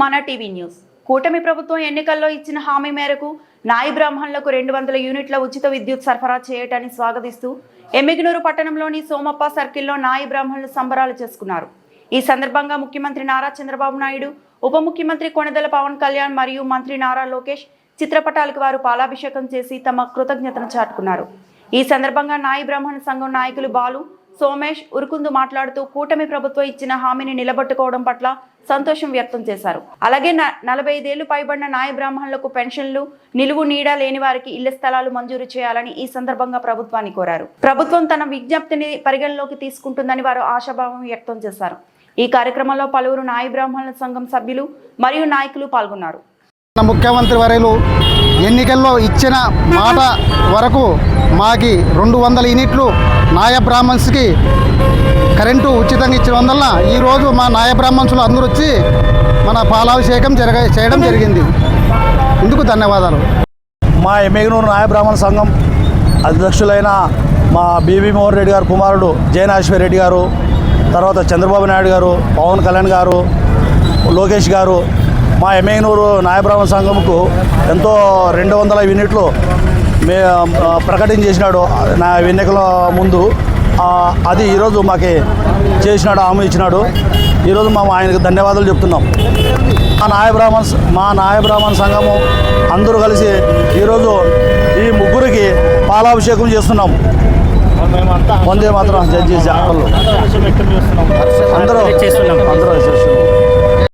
మన TV news. కూటమి ప్రభుత్వం ఎన్నికల్లో ఇచ్చిన హామీ మేరకు నాయి బ్రాహ్మణులకు రెండు వందల యూనిట్ల ఉచిత విద్యుత్ సరఫరా చేయటాన్ని స్వాగతిస్తూ ఎమ్మిగినూరు పట్టణంలోని సోమప్ప సర్కిల్లో నాయి బ్రాహ్మణులు సంబరాలు చేసుకున్నారు. ఈ సందర్భంగా ముఖ్యమంత్రి నారా చంద్రబాబు నాయుడు ఉప ముఖ్యమంత్రి కొణిదెల పవన్ కళ్యాణ్ మరియు మంత్రి నారా లోకేష్ చిత్రపటాలకు వారు పాలాభిషేకం చేసి తమ కృతజ్ఞతను చాటుకున్నారు. ఈ సందర్భంగా నాయి బ్రాహ్మణ సంఘం నాయకులు బాలు సోమేష్ ఉరుకుందు మాట్లాడుతూ కూటమి ప్రభుత్వం ఇచ్చిన హామీని నిలబెట్టుకోవడం పట్ల సంతోషం వ్యక్తం చేశారు. అలాగే నలభై ఐదేళ్ళు పైబడిన నాయ బ్రాహ్మణులకు పెన్షన్లు నిలువు నీడ లేని వారికి ఇళ్ళ స్థలాలు మంజూరు చేయాలని ఈ సందర్భంగా ప్రభుత్వాన్ని కోరారు. ప్రభుత్వం తన విజ్ఞప్తిని పరిగణలోకి తీసుకుంటుందని వారు ఆశాభావం వ్యక్తం చేశారు. ఈ కార్యక్రమంలో పలువురు నాయ బ్రాహ్మణుల సంఘం సభ్యులు మరియు నాయకులు పాల్గొన్నారు. ముఖ్యమంత్రి వర్యులు ఎన్నికల్లో ఇచ్చిన మాట వరకు మాకి రెండు వందల యూనిట్లు నాయ బ్రాహ్మణ్స్కి కరెంటు ఉచితంగా ఇచ్చిన వల్ల ఈరోజు మా నాయబ్రాహ్మణసులు అందరూ వచ్చి మన పాలాభిషేకం జరగ చేయడం జరిగింది. ఇందుకు ధన్యవాదాలు. మా ఎమ్మెగనూరు నాయ బ్రాహ్మణ సంఘం అధ్యక్షులైన మా బీబీ మోహన్ రెడ్డి గారు కుమారుడు జయనాశ్వర్ రెడ్డి గారు తర్వాత చంద్రబాబు నాయుడు గారు పవన్ కళ్యాణ్ గారు లోకేష్ గారు మా ఎమ్మెగనూరు నాయబ్రాహ్మణ సంఘంకు ఎంతో రెండు వందల యూనిట్లు మే ప్రకటన చేసినాడు నా ఎన్నికల ముందు అది ఈరోజు మాకు చేసినాడు హామీ ఇచ్చినాడు ఈరోజు మేము ఆయనకు ధన్యవాదాలు చెప్తున్నాం మా నాయబ్రాహ్మణ మా నాయబ్రాహ్మణ సంఘము అందరూ కలిసి ఈరోజు ఈ ముగ్గురికి పాలాభిషేకం చేస్తున్నాం వందే మాత్రం జడ్జి జాతరలు